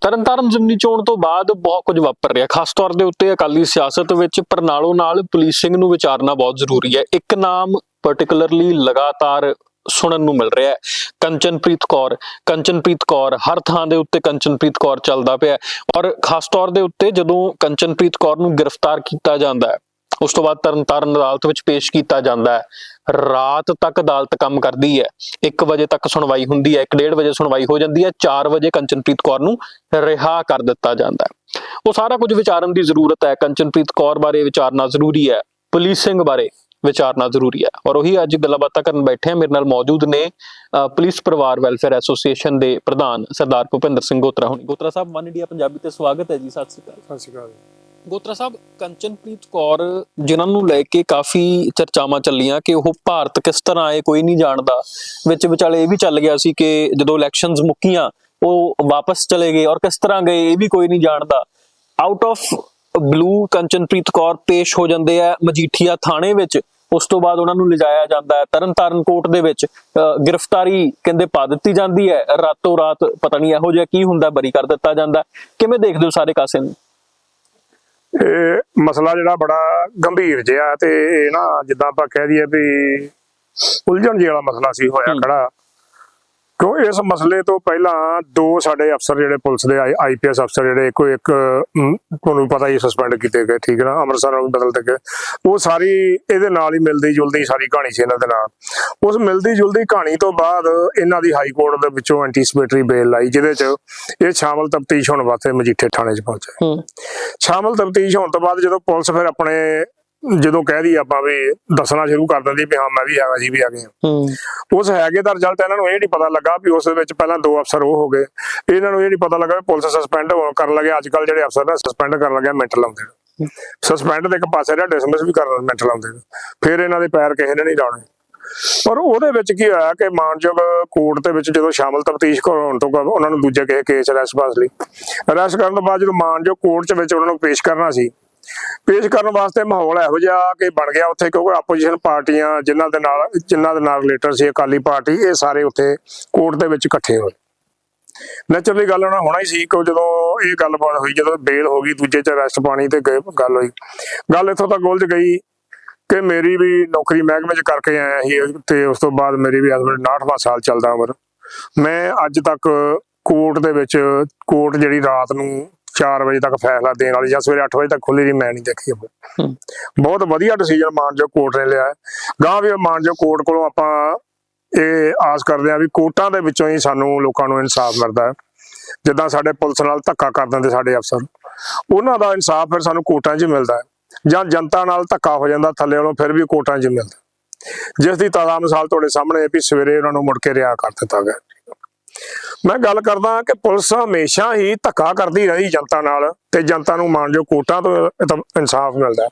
ਤਰਨਤਾਰਨ ਜ਼ਿਮਨੀ ਚੋਣ ਤੋਂ ਬਾਅਦ ਬਹੁਤ ਕੁਝ ਵਾਪਰ ਰਿਹਾ। ਖਾਸ ਤੌਰ ਦੇ ਉੱਤੇ ਅਕਾਲੀ ਸਿਆਸਤ ਵਿੱਚ ਪਰ ਨਾਲੋਂ ਨਾਲ ਪੁਲਿਸਿੰਗ ਨੂੰ ਵਿਚਾਰਨਾ ਬਹੁਤ ਜ਼ਰੂਰੀ ਹੈ। ਇੱਕ ਨਾਮ ਪਾਰਟਿਕੂਲਰਲੀ ਲਗਾਤਾਰ ਸੁਣਨ ਨੂੰ ਮਿਲ ਰਿਹਾ ਹੈ। ਕੰਚਨਪ੍ਰੀਤ ਕੌਰ ਕੰਚਨਪ੍ਰੀਤ ਕੌਰ, ਹਰ ਥਾਂ ਦੇ ਉੱਤੇ ਕੰਚਨਪ੍ਰੀਤ ਕੌਰ ਚੱਲਦਾ ਪਿਆ ਔਰ ਖਾਸ ਤੌਰ ਦੇ ਉੱਤੇ ਜਦੋਂ ਕੰਚਨਪ੍ਰੀਤ ਕੌਰ ਨੂੰ ਗ੍ਰਿਫਤਾਰ ਕੀਤਾ ਜਾਂਦਾ ਹੈ ਉਸ ਤੋਂ ਬਾਅਦ ਤਰਨਤਾਰਨ ਅਦਾਲਤ ਵਿੱਚ ਪੇਸ਼ ਕੀਤਾ ਜਾਂਦਾ ਹੈ। ਰਾਤ ਤੱਕ ਅਦਾਲਤ ਕੰਮ ਕਰਦੀ ਹੈ। 1 ਵਜੇ ਤੱਕ ਸੁਣਵਾਈ ਹੁੰਦੀ ਹੈ। 1:30 ਵਜੇ ਸੁਣਵਾਈ ਹੋ ਜਾਂਦੀ ਹੈ। 4 ਵਜੇ ਕੰਚਨਪ੍ਰੀਤ ਕੌਰ ਨੂੰ ਰਿਹਾ ਕਰ ਦਿੱਤਾ ਜਾਂਦਾ ਹੈ। ਉਹ ਸਾਰਾ ਕੁਝ ਵਿਚਾਰਨ ਦੀ ਜ਼ਰੂਰਤ ਹੈ। ਕੰਚਨਪ੍ਰੀਤ ਕੌਰ ਬਾਰੇ ਵਿਚਾਰਨਾ ਜ਼ਰੂਰੀ ਹੈ। ਪੁਲਿਸਿੰਗ ਬਾਰੇ ਵਿਚਾਰਨਾ ਜ਼ਰੂਰੀ ਹੈ। ਔਰ ਉਹੀ ਅੱਜ ਗੱਲਾਂ ਬਾਤਾਂ ਕਰਨ ਬੈਠੇ ਆ ਮੇਰੇ ਨਾਲ ਮੌਜੂਦ ਨੇ ਅ, ਪੁਲਿਸ ਪਰਿਵਾਰ ਵੈਲਫੇਅਰ ਐਸੋਸੀਏਸ਼ਨ ਦੇ ਪ੍ਰਧਾਨ ਸਰਦਾਰ ਭੁਪਿੰਦਰ ਸਿੰਘ ਗੋਤਰਾ ਹੋਣੀ। ਗੋਤਰਾ ਸਾਹਿਬ ਵਨ ਇੰਡੀਆ ਪੰਜਾਬੀ ਤੇ ਸਵਾਗਤ ਹੈ ਜੀ। ਸਤਿ ਸ਼੍ਰੀ ਅਕਾਲ। ਸਤਿ ਸ਼੍ਰੀ ਅਕਾਲ। ਗੋਤਰਾ ਸਾਹਿਬ ਕੰਚਨਪ੍ਰੀਤ ਕੌਰ ਜਿਨ੍ਹਾਂ ਨੂੰ ਲੈ ਕੇ ਕਾਫੀ ਚਰਚਾਵਾਂ ਚੱਲੀਆਂ ਕਿ ਉਹ ਭਾਰਤ ਕਿਸ ਤਰ੍ਹਾਂ ਆਏ ਕੋਈ ਨਹੀਂ ਜਾਣਦਾ। ਵਿੱਚ ਵਿਚਾਲੇ ਇਹ ਵੀ ਚੱਲ ਗਿਆ ਸੀ ਕਿ ਜਦੋਂ ਇਲੈਕਸ਼ਨਸ ਮੁੱਕੀਆਂ ਉਹ ਵਾਪਸ ਚਲੇ ਗਏ ਔਰ ਕਿਸ ਤਰ੍ਹਾਂ ਗਏ ਇਹ ਵੀ ਕੋਈ ਨਹੀਂ ਜਾਣਦਾ। Out of blue Kanchanpreet Kaur ਪੇਸ਼ ਹੋ ਜਾਂਦੇ ਆ ਮਜੀਠੀਆ ਥਾਣੇ ਵਿੱਚ। ਉਸ ਤੋਂ ਬਾਅਦ ਉਹਨਾਂ ਨੂੰ ਲਿਜਾਇਆ ਜਾਂਦਾ ਹੈ। ਤਰਨਤਾਰਨ ਕੋਰਟ ਦੇ ਵਿੱਚ ਅ, ਗ੍ਰਿਫਤਾਰੀ ਕਹਿੰਦੇ ਪਾ ਦਿੱਤੀ ਜਾਂਦੀ ਹੈ। ਰਾਤੋਂ ਰਾਤ ਪਤਾ ਨਹੀਂ ਇਹੋ ਜਿਹਾ ਕੀ ਹੁੰਦਾ ਬਰੀ ਕਰ ਦਿੱਤਾ ਜਾਂਦਾ ਕਿਵੇਂ ਦੇਖਦੇ ਹੋ ਸਾਰੇ ਕਾਸੇ ਨੂੰ? ਇਹ ਮਸਲਾ ਜਿਹੜਾ ਬੜਾ ਗੰਭੀਰ ਜਿਹਾ ਤੇ ਇਹ ਨਾ ਜਿੱਦਾਂ ਆਪਾਂ ਕਹਿ ਦਈਏ ਵੀ ਉਲਝਣ ਜਿਹਾ ਵਾਲਾ ਮਸਲਾ ਸੀ ਹੋਇਆ। ਖੜਾ ਕਿਉਂ ਇਸ ਮਸਲੇ ਤੋਂ ਪਹਿਲਾਂ ਦੋ ਸਾਡੇ ਅਫਸਰ ਜਿਹੜੇ ਪੁਲਿਸ ਦੇ ਆਈਪੀਐਸ ਅਫਸਰ ਜਿਹੜੇ ਇੱਕੋ ਇੱਕ ਤੁਹਾਨੂੰ ਪਤਾ ਹੀ ਸਸਪੈਂਡ ਕੀਤੇ ਗਏ ਠੀਕ ਹੈ ਨਾ ਅੰਮ੍ਰਿਤਸਰ ਨੂੰ ਬਦਲ ਦਿੱਤੇ ਉਹ ਸਾਰੀ ਇਹਦੇ ਨਾਲ ਹੀ ਮਿਲਦੀ ਜੁਲਦੀ ਸਾਰੀ ਕਹਾਣੀ ਸੀ ਇਹਨਾਂ ਦੇ ਨਾਲ। ਉਸ ਮਿਲਦੀ ਜੁਲਦੀ ਕਹਾਣੀ ਤੋਂ ਬਾਅਦ ਇਹਨਾਂ ਦੀ ਹਾਈ ਕੋਰਟ ਦੇ ਵਿੱਚੋਂ ਐਂਟੀਸਪੇਟਰੀ ਬੇਲ ਲਾਈ ਜਿਹਦੇ ਚ ਇਹ ਸ਼ਾਮਲ ਤਫਤੀਸ਼ ਹੋਣ ਵਾਸਤੇ ਮਜੀਠੇ ਥਾਣੇ 'ਚ ਪਹੁੰਚੇ। ਸ਼ਾਮਲ ਤਫਤੀਸ਼ ਹੋਣ ਤੋਂ ਬਾਅਦ ਜਦੋਂ ਪੁਲਿਸ ਫਿਰ ਆਪਣੇ ਜਦੋਂ ਕਹਿ ਦਈ ਆਪਾਂ ਵੀ ਦੱਸਣਾ ਸ਼ੁਰੂ ਕਰ ਦਿੰਦੀ ਵੀ ਹਾਂ ਮੈਂ ਵੀ ਹੈਗਾ ਜੀ ਵੀ ਹਾਂ। ਹੂੰ। ਉਸ ਹੈਗੇ ਦਾ ਰਿਜ਼ਲਟ ਇਹਨਾਂ ਨੂੰ ਇਹ ਨਹੀਂ ਪਤਾ ਲੱਗਾ ਵੀ ਉਸ ਦੇ ਵਿੱਚ ਪਹਿਲਾਂ ਦੋ ਅਫਸਰ ਉਹ ਹੋ ਗਏ। ਇਹਨਾਂ ਨੂੰ ਇਹ ਨਹੀਂ ਪਤਾ ਲੱਗਾ ਵੀ ਪੁਲਿਸ ਸਸਪੈਂਡ ਕਰਨ ਲੱਗੇ। ਅੱਜ ਕੱਲ ਜਿਹੜੇ ਅਫਸਰ ਨੇ ਸਸਪੈਂਡ ਕਰਨ ਲੱਗੇ ਮੈਂਟਲ ਆਉਂਦੇ ਨੇ। ਸਸਪੈਂਡ ਦੇ ਇੱਕ ਪਾਸੇ ਰਿਹਾ ਡਿਸਮਿਸ ਵੀ ਕਰਨ ਮੈਂਟਲ ਆਉਂਦੇ ਨੇ। ਫਿਰ ਇਹਨਾਂ ਦੇ ਪੈਰ ਕਿਸੇ ਨੇ ਨਹੀਂ ਲਾਉਣੇ। ਪਰ ਉਹਦੇ ਵਿੱਚ ਕੀ ਹੋਇਆ ਕਿ ਮਾਨਯੋਗ ਕੋਰਟ ਦੇ ਵਿੱਚ ਜਦੋਂ ਸ਼ਾਮਲ ਤਫਤੀਸ਼ ਹੋਣ ਤੋਂ ਬਾਅਦ ਉਹਨਾਂ ਨੂੰ ਦੂਜੇ ਕਿਸੇ ਕੇਸ ਅਰੈਸਟ ਪਾਸ ਲਈ। ਅਰੈਸਟ ਕਰਨ ਤੋਂ ਬਾਅਦ ਜਦੋਂ ਮਾਨਯੋਗ ਕੋਰਟ ਦੇ ਵਿੱਚ ਉਹਨਾਂ ਨੂੰ ਪੇਸ਼ ਕਰਨਾ ਸੀ ਪੇਸ਼ ਕਰਨ ਵਾਸਤੇ ਮਾਹੌਲ ਇਹੋ ਜਿਹਾ ਕਿ ਬਣ ਗਿਆ ਉੱਥੇ, ਕਿਉਂਕਿ ਆਪੋਜੀਸ਼ਨ ਪਾਰਟੀਆਂ ਜਿਨ੍ਹਾਂ ਦੇ ਨਾਲ, ਜਿਨ੍ਹਾਂ ਦੇ ਨਾਲ ਰਿਲੇਟਡ ਸੀ ਅਕਾਲੀ ਪਾਰਟੀ, ਇਹ ਸਾਰੇ ਉੱਥੇ ਕੋਰਟ ਦੇ ਵਿੱਚ ਇਕੱਠੇ ਹੋਏ। ਨੈਚੁਰਲੀ ਗੱਲ ਉਹਨਾਂ ਹੋਣਾ ਹੀ ਸੀ ਕਿ ਜਦੋਂ ਇਹ ਗੱਲਬਾਤ ਹੋਈ, ਜਦੋਂ ਬੇਲ ਹੋ ਗਈ, ਦੂਜੇ ਚ ਅਰੈਸਟ ਪਾਣੀ ਤੇ ਗੱਲ ਹੋਈ। ਗੱਲ ਇੱਥੋਂ ਤੱਕ ਉਲਝ ਗਈ ਕਿ ਮੇਰੀ ਵੀ ਨੌਕਰੀ ਮਹਿਕਮੇ ਚ ਕਰਕੇ ਆਇਆ ਸੀ ਤੇ ਉਸ ਤੋਂ ਬਾਅਦ ਮੇਰੀ ਵੀ ਹਸਬੰਡ 69ਵਾਂ ਸਾਲ ਚੱਲਦਾ ਉਮਰ। ਮੈਂ ਅੱਜ ਤੱਕ ਕੋਰਟ ਦੇ ਵਿੱਚ ਕੋਰਟ ਜਿਹੜੀ ਰਾਤ ਨੂੰ 4 ਵਜੇ ਤੱਕ ਫੈਸਲਾ ਦੇਣ ਵਾਲੀ ਜਾਂ ਸਵੇਰੇ 8 ਵਜੇ ਤੱਕ ਖੁੱਲੀ ਦੀ ਮੈਂ ਨਹੀਂ ਦੇਖੀ। ਬਹੁਤ ਵਧੀਆ ਡਿਸੀਜਨ ਮਾਨਯੋਗ ਕੋਰਟ ਨੇ ਲਿਆ ਗਾਂ ਵੀ ਮਾਨਯੋਗ ਕੋਰਟ ਕੋਲੋਂ ਆਪਾਂ ਇਹ ਆਸ ਕਰਦੇ ਹਾਂ ਵੀ ਕੋਰਟਾਂ ਦੇ ਵਿੱਚੋਂ ਹੀ ਸਾਨੂੰ ਲੋਕਾਂ ਨੂੰ ਇਨਸਾਫ ਮਿਲਦਾ ਹੈ। ਜਿੱਦਾਂ ਸਾਡੇ ਪੁਲਿਸ ਨਾਲ ਧੱਕਾ ਕਰ ਦਿੰਦੇ ਸਾਡੇ ਅਫਸਰ ਉਹਨਾਂ ਦਾ ਇਨਸਾਫ ਫਿਰ ਸਾਨੂੰ ਕੋਰਟਾਂ 'ਚ ਮਿਲਦਾ ਹੈ। ਜਾਂ ਜਨਤਾ ਨਾਲ ਧੱਕਾ ਹੋ ਜਾਂਦਾ ਥੱਲੇ ਵੱਲੋਂ ਫਿਰ ਵੀ ਕੋਰਟਾਂ 'ਚ ਮਿਲਦਾ ਜਿਸ ਦੀ ਤਾਜ਼ਾ ਮਿਸਾਲ ਤੁਹਾਡੇ ਸਾਹਮਣੇ ਹੈ ਵੀ ਸਵੇਰੇ ਉਹਨਾਂ ਨੂੰ ਮੁੜ ਕੇ ਰਿਹਾ ਕਰ ਦਿੱਤਾ ਗਿਆ। ਮੈਂ ਗੱਲ ਕਰਦਾ ਕਿ ਪੁਲਿਸ ਹਮੇਸ਼ਾ ਹੀ ਧੱਕਾ ਕਰਦੀ ਰਹੀ ਜਨਤਾ ਨਾਲ ਤੇ ਜਨਤਾ ਨੂੰ ਮਾਨਯੋਗ ਕੋਟਾਂ ਤੋਂ ਇਨਸਾਫ ਮਿਲਦਾ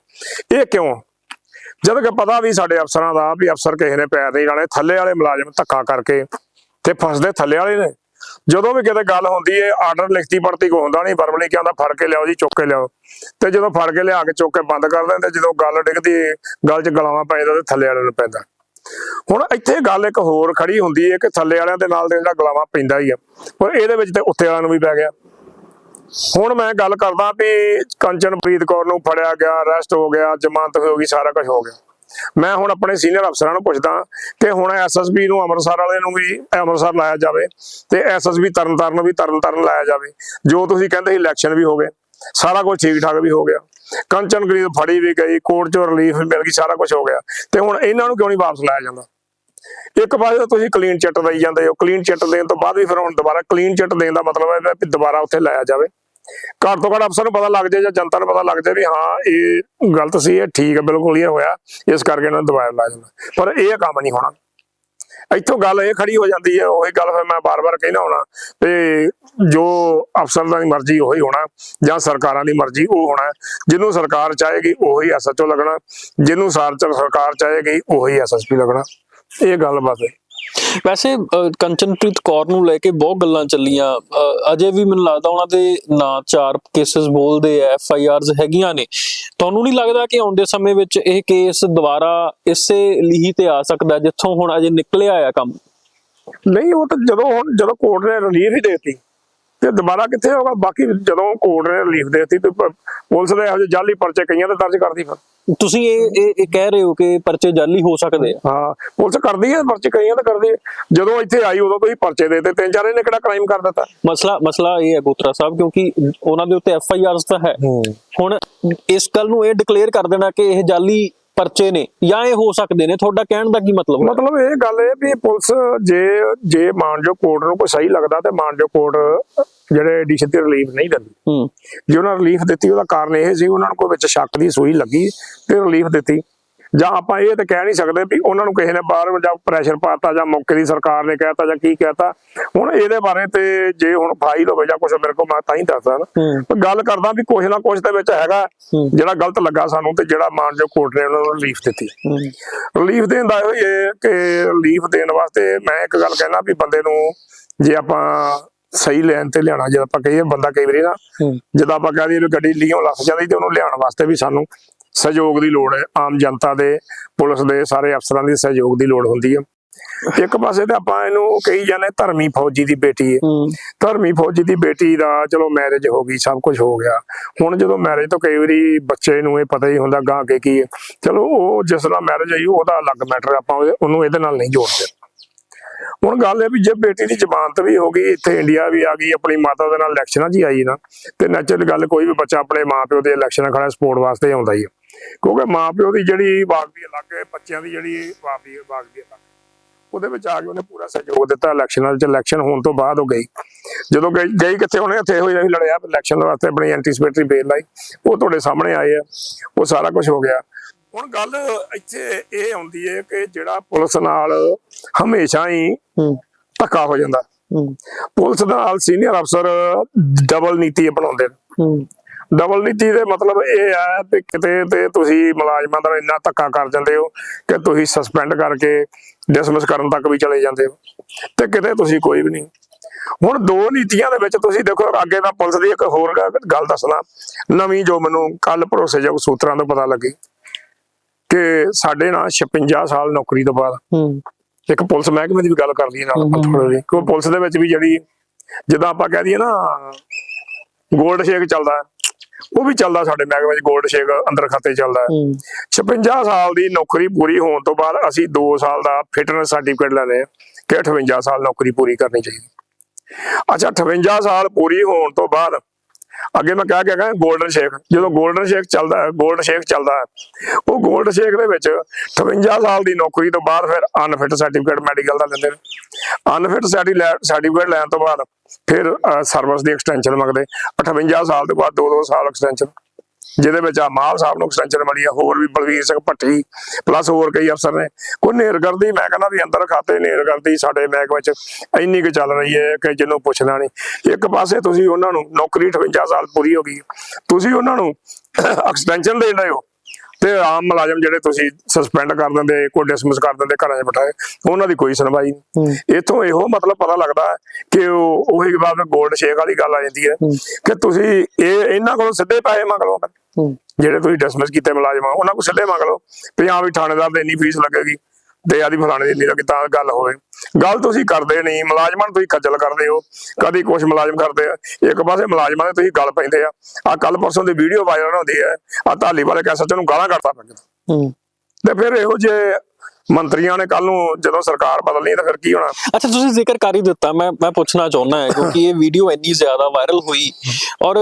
ਇਹ ਕਿਉਂ? ਜਦੋਂ ਕਿ ਪਤਾ ਵੀ ਸਾਡੇ ਅਫਸਰਾਂ ਦਾ ਵੀ ਅਫਸਰ ਕਿਸੇ ਨੇ ਪੈਰ ਨਹੀਂ ਲਾਣੇ ਥੱਲੇ ਵਾਲੇ ਮੁਲਾਜ਼ਮ ਧੱਕਾ ਕਰਕੇ ਤੇ ਫਸਦੇ ਥੱਲੇ ਵਾਲੇ ਨੇ। ਜਦੋਂ ਵੀ ਕਿਤੇ ਗੱਲ ਹੁੰਦੀ ਏ, ਆਰਡਰ ਲਿਖਤੀ ਪੜਤੀ ਕੋ ਹੁੰਦਾ ਨਹੀਂ ਵਰਬਲੀ ਕਹਿੰਦਾ ਫੜ ਕੇ ਲਿਆਓ ਜੀ, ਚੁੱਕ ਕੇ ਲਿਆਓ। ਤੇ ਜਦੋਂ ਫੜ ਕੇ ਲਿਆ ਕੇ ਚੁੱਕ ਕੇ ਬੰਦ ਕਰ ਦਿੰਦੇ, ਜਦੋਂ ਗੱਲ ਡਿੱਗਦੀ ਗੱਲ 'ਚ ਗਲਾਵਾਂ ਪੈਂਦਾ ਤੇ ਥੱਲੇ ਵਾਲੇ ਨੂੰ ਪੈਂਦਾ। ਹੁਣ ਇੱਥੇ ਗੱਲ ਇੱਕ ਹੋਰ ਖੜੀ ਹੁੰਦੀ ਹੈ ਕਿ ਥੱਲੇ ਵਾਲਿਆਂ ਦੇ ਨਾਲ ਜਿਹੜਾ ਗਲਾਵਾ ਪੈਂਦਾ ਹੀ ਆ, ਪਰ ਇਹਦੇ ਵਿੱਚ ਤੇ ਉੱਤੇ ਵਾਲਿਆਂ ਨੂੰ ਵੀ ਪੈ ਗਿਆ। ਹੁਣ ਮੈਂ ਗੱਲ ਕਰਦਾ ਵੀ ਕੰਚਨਪ੍ਰੀਤ ਕੌਰ ਨੂੰ ਫੜਿਆ ਗਿਆ ਅਰੈਸਟ ਹੋ ਗਿਆ, ਜ਼ਮਾਨਤ ਹੋ ਗਈ, ਸਾਰਾ ਕੁਝ ਹੋ ਗਿਆ। ਮੈਂ ਹੁਣ ਆਪਣੇ ਸੀਨੀਅਰ ਅਫਸਰਾਂ ਨੂੰ ਪੁੱਛਦਾ ਕਿ ਹੁਣ ਐਸਐਸਬੀ ਨੂੰ ਅੰਮ੍ਰਿਤਸਰ ਵਾਲੇ ਨੂੰ ਵੀ ਅੰਮ੍ਰਿਤਸਰ ਲਾਇਆ ਜਾਵੇ ਤੇ ਐਸਐਸਬੀ ਤਰਨਤਾਰਨ ਨੂੰ ਵੀ ਤਰਨਤਾਰਨ ਲਾਇਆ ਜਾਵੇ। ਜੋ ਤੁਸੀਂ ਕਹਿੰਦੇ ਸੀ ਇਲੈਕਸ਼ਨ ਵੀ ਹੋ ਗਏ, ਸਾਰਾ ਕੁਝ ਠੀਕ ਠਾਕ ਵੀ ਹੋ ਗਿਆ। ਕੰਚਨ ਕੰਚਨਪ੍ਰੀਤ ਫੜੀ ਵੀ ਗਈ, ਕੋਰਟ ਚੋਂ ਰਿਲੀਫ ਮਿਲ ਗਈ, ਸਾਰਾ ਕੁਝ ਹੋ ਗਿਆ। ਤੇ ਹੁਣ ਇਹਨਾਂ ਨੂੰ ਕਿਉਂ ਨਹੀਂ ਵਾਪਸ ਲਾਇਆ ਜਾਂਦਾ? ਇੱਕ ਪਾਸੇ ਤੁਸੀਂ ਕਲੀਨ ਚਿੱਟ ਦੇਈ ਜਾਂਦੇ ਹੋ। ਕਲੀਨ ਚਿੱਟ ਦੇਣ ਤੋਂ ਬਾਅਦ ਵੀ ਫਿਰ ਹੁਣ ਦੁਬਾਰਾ ਕਲੀਨ ਚਿੱਟ ਦੇਣ ਦਾ ਮਤਲਬ ਹੈ ਵੀ ਦੁਬਾਰਾ ਉੱਥੇ ਲਾਇਆ ਜਾਵੇ। ਘੱਟ ਤੋਂ ਘੱਟ ਅਫਸਰ ਨੂੰ ਪਤਾ ਲੱਗ ਜਾਏ ਜਾਂ ਜਨਤਾ ਨੂੰ ਪਤਾ ਲੱਗ ਜਾਏ ਵੀ ਹਾਂ, ਇਹ ਗਲਤ ਸੀ, ਇਹ ਠੀਕ ਹੈ, ਬਿਲਕੁਲ ਇਹ ਹੋਇਆ। ਇਸ ਕਰਕੇ ਇਹਨਾਂ ਨੂੰ ਦੁਬਾਰਾ ਲਾਇਆ ਜਾਂਦਾ। ਪਰ ਇਹ ਕੰਮ ਨਹੀਂ ਹੋਣਾ। ਇੱਥੋਂ ਗੱਲ ਇਹ ਖੜੀ ਹੋ ਜਾਂਦੀ ਹੈ, ਉਹੀ ਗੱਲ ਫਿਰ ਮੈਂ ਬਾਰ-ਬਾਰ ਕਹਿਣਾ ਹੋਣਾ ਤੇ ਜੋ ਅਫਸਰ ਦੀ ਮਰਜ਼ੀ ਉਹੀ ਹੋਣਾ ਜਾਂ ਸਰਕਾਰਾਂ ਦੀ ਮਰਜ਼ੀ ਉਹ ਹੋਣਾ। ਜਿਹਨੂੰ ਸਰਕਾਰ ਚਾਹੇਗੀ ਉਹੀ ਐਸਐਚਓ ਲੱਗਣਾ, ਜਿਹਨੂੰ ਸਰਕਾਰ ਚਾਹੇਗੀ ਉਹੀ ਐਸਐਸਪੀ ਲੱਗਣਾ। ਇਹ ਗੱਲ ਬਾਤ ਹੈ ਵੈਸੇ ਕੰਚਨਪ੍ਰੀਤ ਕੌਰ ਨੂੰ ਲੈ ਕੇ ਬਹੁਤ ਗੱਲਾਂ ਚੱਲੀਆਂ। ਅਜੇ ਵੀ ਮੈਨੂੰ ਲੱਗਦਾ ਉਹਨਾਂ ਦੇ ਨਾਂ ਚਾਰ ਕੇਸਸ ਬੋਲਦੇ ਐ ਐਫ ਆਈ ਆਰਸ ਹੈਗੀਆਂ ਨੇ। ਤੁਹਾਨੂੰ ਨਹੀਂ ਲੱਗਦਾ ਕਿ ਆਉਂਦੇ ਸਮੇਂ ਵਿੱਚ ਇਹ ਕੇਸ ਦੁਬਾਰਾ ਇਸੇ ਲੀਹੀ ਤੇ ਆ ਸਕਦਾ ਜਿੱਥੋਂ ਹੁਣ ਅਜੇ ਨਿਕਲਿਆ ਆ ਕੰਮ? ਨਹੀਂ, ਉਹ ਤਾਂ ਜਦੋਂ ਹੁਣ ਜਦੋਂ ਕੋਰਟ ਨੇ ਰਿਲੀਫ ਹੀ ਦੇਤੀ। ਤੇ ਦੁਬਾਰਾ ਕਿੱਥੇ ਹੋਗਾ ਬਾਕੀ ਜਦੋਂ ਕੋਰਟ ਨੇ ਰਿਲੀਫ ਦੇ ਦਿੱਤੀ ਤੇ ਪੁਲਿਸ ਦੇ ਇਹੋ ਜਿਹੇ ਜਾਲੀ ਪਰਚੇ ਕਈਆਂ ਤੇ ਦਰਜ ਕਰਦੀ ਫਿਰ। ਤੁਸੀਂ ਇਹ ਇਹ ਕਹਿ ਰਹੇ ਹੋ ਕਿ ਪਰਚੇ ਜਾਲੀ ਹੋ ਸਕਦੇ ਆ? ਹਾਂ ਪੁਲਿਸ ਕਰਦੀ ਹੈ ਪਰਚੇ ਕਈਆਂ ਤੇ ਕਰਦੀ ਹੈ। ਜਦੋਂ ਇੱਥੇ ਆਈ ਉਦੋਂ ਤੋਂ ਹੀ ਪਰਚੇ ਦੇ ਦਿੱਤੇ। ਤਿੰਨ ਚਾਰ ਇਹਨੇ ਕਿਹੜਾ ਕ੍ਰਾਈਮ ਕਰ ਦਿੱਤਾ? ਮਸਲਾ ਮਸਲਾ ਇਹ ਹੈ ਗੋਤਰਾ ਸਾਹਿਬ ਕਿਉਂਕਿ ਉਹਨਾਂ ਦੇ ਉੱਤੇ ਐਫ ਆਈ ਆਰਸ ਤਾਂ ਹੈ। ਹੁਣ ਇਸ ਗੱਲ ਨੂੰ ਇਹ ਡਿਕਲੇਅਰ ਕਰ ਦੇਣਾ ਕਿ ਇਹ ਜਾਲੀ ਪਰਚੇ ਨੇ ਜਾਂ ਇਹ ਹੋ ਸਕਦੇ ਨੇ? ਤੁਹਾਡਾ ਕਹਿਣ ਦਾ ਕੀ ਮਤਲਬ ਹੈ? ਮਤਲਬ ਇਹ ਗੱਲ ਹੈ ਵੀ ਪੁਲਿਸ ਜੇ ਜੇ ਮਾਨਜੋ ਕੋਰਟ ਨੂੰ ਕੋਈ ਸਹੀ ਲੱਗਦਾ ਤੇ ਮਾਨਜੋ ਕੋਰਟ ਜਿਹੜੇ ਐਡੀਸ਼ਨ ਤੇ ਰਿਲੀਫ ਨਹੀਂ ਦਿੰਦੀ। ਹੂੰ। ਜੇ ਉਹਨਾਂ ਰਿਲੀਫ ਦਿੱਤੀ ਉਹਦਾ ਕਾਰਨ ਇਹ ਸੀ ਉਹਨਾਂ ਨੂੰ ਕੋਈ ਵਿੱਚ ਸ਼ੱਕ ਦੀ ਸੂਈ ਲੱਗੀ ਤੇ ਰਿਲੀਫ ਦਿੱਤੀ। ਜਾਂ ਆਪਾਂ ਇਹ ਤਾਂ ਕਹਿ ਨਹੀਂ ਸਕਦੇ ਵੀ ਉਹਨਾਂ ਨੂੰ ਕਿਸੇ ਨੇ ਬਾਹਰ ਜਾਂ ਪ੍ਰੈਸ਼ਰ ਪਾਤਾ ਜਾਂ ਮੌਕੇ ਦੀ ਸਰਕਾਰ ਨੇ ਕਹਿਤਾ ਜਾਂ ਕੀ ਕਹਿਤਾ। ਹੁਣ ਇਹਦੇ ਬਾਰੇ ਤੇ ਜੇ ਹੁਣ ਫਾਈਲ ਹੋਵੇ ਜਾਂ ਕੁਝ ਮੇਰੇ ਕੋਲ ਮੈਂ ਤਾਂ ਹੀ ਦੱਸਦਾ ਨਾ ਗੱਲ ਕਰਦਾ ਵੀ ਕੁਝ ਨਾ ਕੁਝ ਦੇ ਵਿੱਚ ਹੈਗਾ। ਜਿਹੜਾ ਗਲਤ ਲੱਗਾ ਸਾਨੂੰ ਤੇ ਜਿਹੜਾ ਮਾਨਜੋ ਕੋਰਟ ਨੇ ਉਹਨਾਂ ਨੂੰ ਰਿਲੀਫ ਦਿੱਤੀ। ਰਿਲੀਫ ਦੇਣ ਦਾ ਇਹੋ ਕਿ ਰਿਲੀਫ ਦੇਣ ਵਾਸਤੇ ਮੈਂ ਇੱਕ ਗੱਲ ਕਹਿਣਾ ਵੀ ਬੰਦੇ ਨੂੰ ਜੇ ਆਪਾਂ ਸਹੀ ਲੈਣ ਤੇ ਲਿਆਣਾ ਜਦ ਆਪਾਂ ਕਹੀਏ ਬੰਦਾ ਕਈ ਵਾਰੀ ਨਾ ਜਦੋਂ ਆਪਾਂ ਕਹਦੇ ਵੀ ਗੱਡੀ ਲੀਓਂ ਲੱਸ ਜਾਂਦੀ ਤੇ ਉਹਨੂੰ ਲਿਆਉਣ ਵਾਸਤੇ ਵੀ ਸਾਨੂੰ ਸਹਿਯੋਗ ਦੀ ਲੋੜ ਹੈ ਆਮ ਜਨਤਾ ਦੇ ਪੁਲਿਸ ਦੇ ਸਾਰੇ ਅਫਸਰਾਂ ਦੀ ਸਹਿਯੋਗ ਦੀ ਲੋੜ ਹੁੰਦੀ ਹੈ। ਇੱਕ ਪਾਸੇ ਤੇ ਆਪਾਂ ਇਹਨੂੰ ਕਹੀ ਜਾਂਦੇ ਧਰਮੀ ਫੌਜੀ ਦੀ ਬੇਟੀ ਹੈ। ਧਰਮੀ ਫੌਜੀ ਦੀ ਬੇਟੀ ਦਾ ਚਲੋ ਮੈਰਿਜ ਹੋ ਗਈ ਸਭ ਕੁਝ ਹੋ ਗਿਆ। ਹੁਣ ਜਦੋਂ ਮੈਰਿਜ ਤੋਂ ਕਈ ਵਾਰੀ ਬੱਚੇ ਨੂੰ ਇਹ ਪਤਾ ਹੀ ਹੁੰਦਾ ਗਾਂ ਕੇ ਕੀ ਹੈ। ਚਲੋ ਉਹ ਜਿਸ ਨਾਲ ਮੈਰਿਜ ਹੋਈ ਉਹਦਾ ਅਲੱਗ ਮੈਟਰ ਆਪਾਂ ਉਹਨੂੰ ਇਹਦੇ ਨਾਲ ਨਹੀਂ ਜੋੜਦੇ। ਹੁਣ ਗੱਲ ਇਹ ਵੀ ਜੇ ਬੇਟੀ ਦੀ ਜ਼ਮਾਨਤ ਵੀ ਹੋ ਗਈ ਇੱਥੇ ਇੰਡੀਆ ਵੀ ਆ ਗਈ ਆਪਣੀ ਮਾਤਾ ਦੇ ਨਾਲ ਇਲੈਕਸ਼ਨਾਂ 'ਚ ਹੀ ਆਈ ਨਾ ਤੇ ਨੈਚੁਰਲ ਗੱਲ ਕੋਈ ਵੀ ਬੱਚਾ ਆਪਣੇ ਮਾਪਿਓ ਦੇ ਇਲੈਕਸ਼ਨ ਖੜਾ ਸਪੋਰਟ ਵਾਸਤੇ ਆਉਂਦਾ ਹੀ ਹੈ। ਕਿਉਂਕਿ ਮਾਪਿਓ ਦੀ ਜਿਹੜੀ ਵਾਗਦੀ ਅਲੱਗ ਹੈ ਬੱਚਿਆਂ ਦੀ ਜਿਹੜੀ ਵਾਗਦੀ ਵਾਗਦੀ ਅਲੱਗ ਉਹਦੇ ਵਿੱਚ ਆ ਕੇ ਉਹਨੇ ਪੂਰਾ ਸਹਿਯੋਗ ਦਿੱਤਾ ਇਲੈਕਸ਼ਨਾਂ ਵਿੱਚ ਇਲੈਕਸ਼ਨ ਹੋਣ ਤੋਂ ਬਾਅਦ ਉਹ ਗਈ। ਜਦੋਂ ਗਈ ਗਈ ਕਿੱਥੇ ਉਹਨੇ ਇੱਥੇ ਹੋਈ ਅਸੀਂ ਲੜਿਆ ਇਲੈਕਸ਼ਨ ਵਾਸਤੇ ਆਪਣੀ ਐਂਟੀਸਪੇਟਰੀ ਬੇਲ ਲਾਈ। ਉਹ ਤੁਹਾਡੇ ਸਾਹਮਣੇ ਆਏ ਆ ਉਹ ਸਾਰਾ ਕੁਝ ਹੋ ਗਿਆ। ਹੁਣ ਗੱਲ ਇੱਥੇ ਇਹ ਆਉਂਦੀ ਹੈ ਕਿ ਜਿਹੜਾ ਪੁਲਿਸ ਨਾਲ ਹਮੇਸ਼ਾ ਹੀ ਧੱਕਾ ਹੋ ਜਾਂਦਾ। ਪੁਲਿਸ ਨਾਲ ਸੀਨੀਅਰ ਅਫਸਰ ਡਬਲ ਨੀਤੀ ਅਪਣਾਉਂਦੇ ਨੇ। ਡਬਲ ਨੀਤੀ ਦੇ ਮਤਲਬ ਇਹ ਹੈ ਕਿ ਕਿਤੇ ਤੇ ਤੁਸੀਂ ਮੁਲਾਜ਼ਮਾਂ ਦਾ ਇੰਨਾ ਧੱਕਾ ਕਰ ਜਾਂਦੇ ਹੋ ਕਿ ਤੁਸੀਂ ਸਸਪੈਂਡ ਕਰਕੇ ਡਿਸਮਿਸ ਕਰਨ ਤੱਕ ਵੀ ਚਲੇ ਜਾਂਦੇ ਹੋ ਤੇ ਕਿਤੇ ਤੁਸੀਂ ਕੋਈ ਵੀ ਨਹੀਂ। ਹੁਣ ਦੋ ਨੀਤੀਆਂ ਦੇ ਵਿੱਚ ਤੁਸੀਂ ਦੇਖੋ ਅੱਗੇ ਦਾ ਪੁਲਿਸ ਦੀ ਇੱਕ ਹੋਰ ਗੱਲ ਦੱਸਣਾ। ਨਵੀਂ ਜੋ ਮੈਨੂੰ ਕੱਲ ਭਰੋਸੇਯੋਗ ਸੂਤਰਾਂ ਤੋਂ ਪਤਾ ਲੱਗੀ ਕਿ ਸਾਡੇ ਨਾਲ 56 ਸਾਲ ਨੌਕਰੀ ਤੋਂ ਬਾਅਦ ਹੂੰ। ਇੱਕ ਪੁਲਿਸ ਮਹਿਕਮੇ ਦੀ ਵੀ ਗੱਲ ਕਰ ਲਈਏ ਨਾਲ ਥੋੜ੍ਹਾ ਜਿਹੀ। ਕਿਉਂ ਪੁਲਿਸ ਦੇ ਵਿੱਚ ਵੀ ਜਿਹੜੀ ਜਿੱਦਾਂ ਆਪਾਂ ਕਹਿ ਦਈਏ ਨਾ 골ਡ ਸ਼ੇਕ ਚੱਲਦਾ। ਹੈ, ਉਹ ਵੀ ਚੱਲਦਾ ਸਾਡੇ ਮਹਿਕਮੇ ਵਿੱਚ 골ਡ ਸ਼ੇਕ ਅੰਦਰ ਖਾਤੇ ਚੱਲਦਾ। ਹੈ। ਹੂੰ 56 ਸਾਲ ਦੀ ਨੌਕਰੀ ਪੂਰੀ ਹੋਣ ਤੋਂ ਬਾਅਦ ਅਸੀਂ 2 ਸਾਲ ਦਾ ਫਿਟਨੈਸ ਸਰਟੀਫਿਕੇਟ ਲੈਣੇ ਕਿ 58 ਸਾਲ ਨੌਕਰੀ ਪੂਰੀ ਕਰਨੀ ਚਾਹੀਦੀ। ਅੱਛਾ 58 ਸਾਲ ਪੂਰੀ ਹੋਣ ਤੋਂ ਬਾਅਦ ਅੱਗੇ ਮੈਂ ਕਹਿ ਕੇ ਗਿਆ 골ਡਨ ਸ਼ੇਖ ਜਦੋਂ ਗੋਲਡਨ ਸ਼ੇਕ ਚੱਲਦਾ ਹੈ 골ਡਨ ਸ਼ੇਕ ਚੱਲਦਾ ਹੈ, ਉਹ 골ਡਨ ਸ਼ੇਖ ਦੇ ਵਿੱਚ 58 ਸਾਲ ਦੀ ਨੌਕਰੀ ਤੋਂ ਬਾਅਦ ਫਿਰ ਅਨਫਿਟ ਸਰਟੀਫਿਕੇਟ ਮੈਡੀਕਲ ਦਾ ਲੈਂਦੇ ਨੇ। ਅਨਫਿਟ ਸਰਟੀਫਿਕੇਟ ਲੈਣ ਤੋਂ ਬਾਅਦ ਫਿਰ ਸਰਵਿਸ ਦੀ ਐਕਸਟੈਂਸ਼ਨ ਮੰਗਦੇ। 58 ਸਾਲ ਤੋਂ ਬਾਅਦ 2-2 ਸਾਲ ਐਕਸਟੈਂਸ਼ਨ ਜਿਹਦੇ ਵਿੱਚ ਆ ਮਾਲ ਸਾਹਿਬ ਨੂੰ ਐਕਸਟੈਂਸ਼ਨ ਮਿਲੀ ਆ, ਹੋਰ ਵੀ ਬਲਵੀਰ ਸਿੰਘ ਭੱਟੀ ਪਲੱਸ ਹੋਰ ਕਈ ਅਫਸਰ ਨੇ। ਕੋਈ ਨੇਰਗਰਦੀ ਮੈਂ ਕਹਿੰਦਾ ਵੀ ਅੰਦਰ ਖਾਤੇ ਨੇਰਗਰਦੀ ਸਾਡੇ ਮਹਿਕਮੇ ਵਿੱਚ ਇੰਨੀ ਕੁ ਚੱਲ ਰਹੀ ਹੈ ਕਿ ਜਿਹਨੂੰ ਪੁੱਛਣਾ ਨਹੀਂ। ਇੱਕ ਪਾਸੇ ਤੁਸੀਂ ਉਹਨਾਂ ਨੂੰ ਨੌਕਰੀ 58 ਸਾਲ ਪੂਰੀ ਹੋ ਗਈ ਤੁਸੀਂ ਉਹਨਾਂ ਨੂੰ ਐਕਸਟੈਂਸ਼ਨ ਦੇ ਰਹੇ ਹੋ। ਤੇ ਆਮ ਮੁਲਾਜ਼ਮ ਜਿਹੜੇ ਤੁਸੀਂ ਸਸਪੈਂਡ ਕਰ ਦਿੰਦੇ ਕੋਈ ਡਿਸਮਿਸ ਕਰ ਦਿੰਦੇ ਘਰਾਂ 'ਚ ਬਿਠਾਏ ਉਹਨਾਂ ਦੀ ਕੋਈ ਸੁਣਵਾਈ। ਨਹੀਂ ਇੱਥੋਂ ਇਹੋ ਮਤਲਬ ਪਤਾ ਲੱਗਦਾ ਕਿ ਉਹ ਉਹੀ ਬਾਤ 골ਡ ਸ਼ੇਕ ਵਾਲੀ ਗੱਲ ਆ ਜਾਂਦੀ ਹੈ। ਕਿ ਤੁਸੀਂ ਇਹ ਇਹਨਾਂ ਕੋਲੋਂ ਸਿੱਧੇ ਪੈਸੇ ਮੰਗ ਲਓ ਜਿਹੜੇ ਤੁਸੀਂ ਡਿਸਮਿਸ ਕੀਤੇ ਮੁਲਾਜ਼ਮ ਉਹਨਾਂ ਕੋਲ ਸਿੱਧੇ ਮੰਗ ਲਓ ਵੀ ਹਾਂ ਵੀ ਥਾਣੇਦਾਰ ਦੇ ਇੰਨੀ ਫੀਸ ਲੱਗੇਗੀ ਤੇ ਆਦੀ ਫਲਾਣੇ ਦੀ ਲੱਗੀ ਤਾਂ ਗੱਲ ਹੋਵੇ। ਗੱਲ ਤੁਸੀਂ ਕਰਦੇ ਨਹੀਂ ਮੁਲਾਜ਼ਮਾਂ ਨੂੰ ਤੁਸੀਂ ਖੱਜਲ ਕਰਦੇ ਹੋ। ਕਦੀ ਕੁਝ ਮੁਲਾਜ਼ਮ ਕਰਦੇ ਆ ਇੱਕ ਪਾਸੇ ਮੁਲਾਜ਼ਮਾਂ ਦੇ ਤੁਸੀਂ ਗੱਲ ਪੈਂਦੇ ਆ। ਆ ਕੱਲ ਪਰਸੋਂ ਦੀ ਵੀਡੀਓ ਵਾਇਰਲ ਹੁੰਦੀ ਹੈ ਆ ਢਾਲੀ ਵਾਲੇ ਕਹਿ ਸੱਚ ਨੂੰ ਗਾਲਾਂ ਕੱਢਦਾ ਹੂੰ। ਤੇ ਫਿਰ ਇਹੋ ਜਿਹੇ ਮੰਤਰੀਆਂ ਨੇ ਕੱਲ ਨੂੰ ਜਦੋਂ ਸਰਕਾਰ ਬਦਲਣੀ ਤਾਂ ਫਿਰ ਕੀ ਹੋਣਾ? ਅੱਛਾ ਤੁਸੀਂ ਜ਼ਿਕਰ ਕਰ ਹੀ ਦਿੱਤਾ ਮੈਂ ਮੈਂ ਪੁੱਛਣਾ ਚਾਹੁੰਦਾ ਹਾਂ ਕਿਉਂਕਿ ਇਹ ਵੀਡੀਓ ਇੰਨੀ ਜ਼ਿਆਦਾ ਵਾਇਰਲ ਹੋਈ। ਔਰ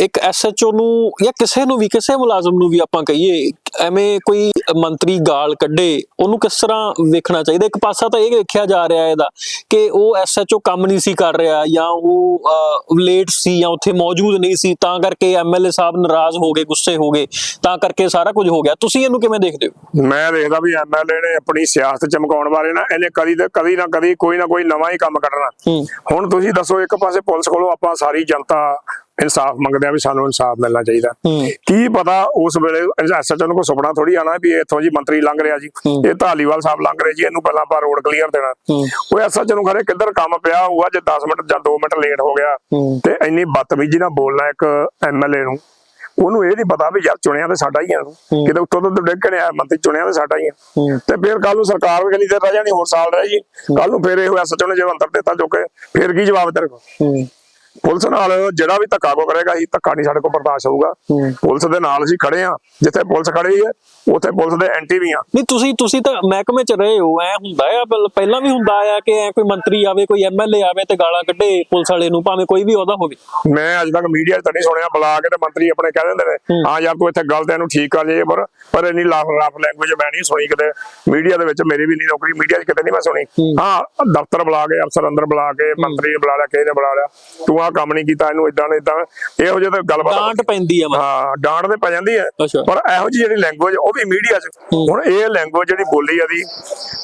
ਇੱਕ ਐਸਐਚਓ ਨੂੰ ਜਾਂ ਕਿਸੇ ਨੂੰ ਵੀ ਕਿਸੇ ਮੁਲਾਜ਼ਮ ਨੂੰ ਵੀ ਆਪਾਂ ਕਹੀਏ ਐਵੇਂ ਕੋਈ ਮੰਤਰੀ ਗਾਲ ਕੱਢੇ ਉਹਨੂੰ ਕਿਸ ਤਰ੍ਹਾਂ ਵੇਖਣਾ ਚਾਹੀਦਾ? ਇੱਕ ਪਾਸਾ ਤਾਂ ਇਹ ਵੇਖਿਆ ਜਾ ਰਿਹਾ ਇਹਦਾ ਕਿ ਉਹ ਐਸਐਚਓ ਕੰਮ ਨਹੀਂ ਸੀ ਕਰ ਰਿਹਾ ਜਾਂ ਉਹ ਲੇਟ ਸੀ ਜਾਂ ਉੱਥੇ ਮੌਜੂਦ ਨਹੀਂ ਸੀ ਤਾਂ ਕਰਕੇ ਐਮਐਲਏ ਸਾਹਿਬ ਨਾਰਾਜ਼ ਹੋ ਗਏ ਗੁੱਸੇ ਹੋ ਗਏ ਤਾਂ ਕਰਕੇ ਸਾਰਾ ਕੁਝ ਹੋ ਗਿਆ। ਤੁਸੀਂ ਇਹਨੂੰ ਕਿਵੇਂ ਦੇਖਦੇ ਹੋ? ਮੈਂ ਦੇਖਦਾ ਵੀ ਐਮਐਲਏ ਨੇ ਆਪਣੀ ਸਿਆਸਤ ਚਮਕਾਉਣ ਬਾਰੇ ਨਾ ਇਹਨੇ ਕਦੀ ਤੇ ਕਦੀ ਨਾ ਕਦੀ ਕੋਈ ਨਾ ਕੋਈ ਨਵਾਂ ਹੀ ਕੰਮ ਕੱਢਣਾ। ਹੁਣ ਤੁਸੀਂ ਦੱਸੋ ਇੱਕ ਪਾਸੇ ਪੁਲਿਸ ਕੋਲੋਂ ਆਪਾਂ ਸਾਰੀ ਜਨਤਾ ਇਨਸਾਫ ਮੰਗਦੇ ਆ ਵੀ ਸਾਨੂੰ ਇਨਸਾਫ ਮਿਲਣਾ ਚਾਹੀਦਾ। ਕੀ ਪਤਾ ਉਸ ਵੇਲੇ ਐਸਐਚਓ ਨੂੰ ਕੋਈ ਸੁਪਨਾ ਥੋੜੀ ਆਣਾ ਵੀ ਇੱਥੋਂ ਜੀ ਮੰਤਰੀ ਲੰਘ ਰਿਹਾ ਜੀ। ਇਹ ਢਾਲੀਵਾਲ ਸਾਹਿਬ ਲੰਘ ਰਹੇ ਜੀ ਇਹਨੂੰ ਪਹਿਲਾਂ ਆਪਾਂ ਰੋਡ ਕਲੀਅਰ ਦੇਣਾ। ਉਹ ਐਸਐਚਓ ਨੂੰ ਖਰੇ ਕਿੱਧਰ ਕੰਮ ਪਿਆ ਹੋਊਗਾ ਜੇ 10 ਮਿੰਟ ਜਾਂ 2 ਮਿੰਟ ਲੇਟ ਹੋ ਗਿਆ। ਤੇ ਇੰਨੀ ਬਦਤਮੀਜ਼ੀ ਨਾਲ ਬੋਲਣਾ ਇੱਕ ਐਮਐਲਏ ਨੂੰ। ਉਹਨੂੰ ਇਹ ਨਹੀਂ ਪਤਾ ਵੀ ਯਾਰ ਚੁਣਿਆ ਤੇ ਸਾਡਾ ਹੀ ਆ। ਕਿਤੇ ਉੱਤੋਂ ਤੋਂ ਡਿੱਗ ਕੇ ਆਇਆ ਮੰਤਰੀ ਚੁਣਿਆ ਤੇ ਸਾਡਾ ਹੀ ਆ। ਤੇ ਫਿਰ ਕੱਲ ਨੂੰ ਸਰਕਾਰ ਵੀ ਕਿੰਨੀ ਦੇਰ ਰਹਿ ਜਾਣੀ ਹੋਰ ਸਾਲ ਰਹਿ ਜੀ। ਕੱਲ ਨੂੰ ਫਿਰ ਇਹ ਐਸਐਚਓ ਨੇ ਜੇ ਅੰਤਰ ਦਿੱਤਾ ਜੋ ਕਿ ਫਿਰ ਕੀ ਜਵਾਬ ਤੇਰੇ ਕੋਲ? ਪੁਲਿਸ ਨਾਲ ਜਿਹੜਾ ਵੀ ਧੱਕਾ ਕੋ ਕਰੇਗਾ ਹੀ ਧੱਕਾ ਨਹੀਂ ਸਾਡੇ ਕੋਲ ਬਰਦਾਸ਼ਤ ਹੋਊਗਾ। ਪੁਲਿਸ ਦੇ ਨਾਲ ਅਸੀਂ ਖੜੇ ਆ ਜਿੱਥੇ ਪੁਲਿਸ ਖੜੀ ਹੈ ਉੱਥੇ ਪੁਲਿਸ ਦੇ ਐਂਟੀ ਵੀ ਆ। ਨਹੀਂ ਤੁਸੀਂ ਤੁਸੀਂ ਤਾਂ ਮਹਿਕਮੇ ਚ ਰਹੇ ਹੋ ਐ ਹੁੰਦਾ ਆ ਪਹਿਲ- ਵੀ ਹੁੰਦਾ ਆ ਕਿ ਐ ਕੋਈ ਮੰਤਰੀ ਆਵੇ ਕੋਈ ਐਮਐਲਏ ਆਵੇ ਤੇ ਗਾਲਾਂ ਕੱਢੇ ਪੁਲਿਸ ਵਾਲੇ ਨੂੰ ਭਾਵੇਂ ਕੋਈ ਵੀ ਉਹਦਾ ਹੋਵੇ। ਮੈਂ ਅੱਜ ਤੱਕ ਮੀਡੀਆ 'ਚ ਤਾਂ ਨਹੀਂ ਸੁਣਿਆ ਬੁਲਾ ਕੇ ਤੇ ਮੰਤਰੀ ਆਪਣੇ ਕਹਿ ਦਿੰਦੇ ਨੇ ਹਾਂ। ਯਾਰ ਤੂੰ ਇੱਥੇ ਗਲਤ ਹੈ ਇਹਨੂੰ ਠੀਕ ਕਰ ਜੇ ਪਰ ਪਰ ਇੰਨੀ ਲਾਫ ਲਾਫ ਲੈਂਗੁਏਜ ਮੈਂ ਨਹੀਂ ਸੁਣੀ ਕਿਤੇ। ਮੀਡੀਆ ਦੇ ਵਿੱਚ ਮੇਰੀ ਵੀ ਨਹੀਂ ਨੌਕਰੀ ਮੀਡੀਆ 'ਚ ਕਿਤੇ ਨਹੀਂ ਮੈਂ ਸੁਣੀ। ਹਾਂ। ਦਫ਼ਤਰ ਬੁਲਾ ਕੇ ਅਫਸਰ ਅੰਦਰ ਬੁਲਾ ਕੇ ਮੰਤਰੀ ਬੁਲਾ ਲਿਆ ਕਿਸੇ ਨੇ ਬੁਲਾ ਲਿਆ। ਤੂੰ ਆਹ ਕੰਮ ਨਹੀਂ ਕੀਤਾ ਇਹਨੂੰ ਇਦਾਂ ਇਦਾਂ ਇਹੋ ਜਿਹੇ ਤਾਂ ਗੱਲਬਾਤ ਡਾਂਟ ਪੈਂਦੀ ਆ। ਹਾਂ ਡਾਂਟ ਤੇ ਪੈ ਜਾਂਦੀ ਹੈ ਅੱਛਾ। ਪਰ ਇਹੋ ਜਿਹੀ ਜਿਹੜੀ ਲੈਂਗੁਏਜ ਉਹ ਵੀ ਮੀਡੀਆ 'ਚ। ਹੁਣ ਇਹ ਲੈਂਗੁਏਜ ਜਿਹੜੀ ਬੋਲੀ ਆਦੀ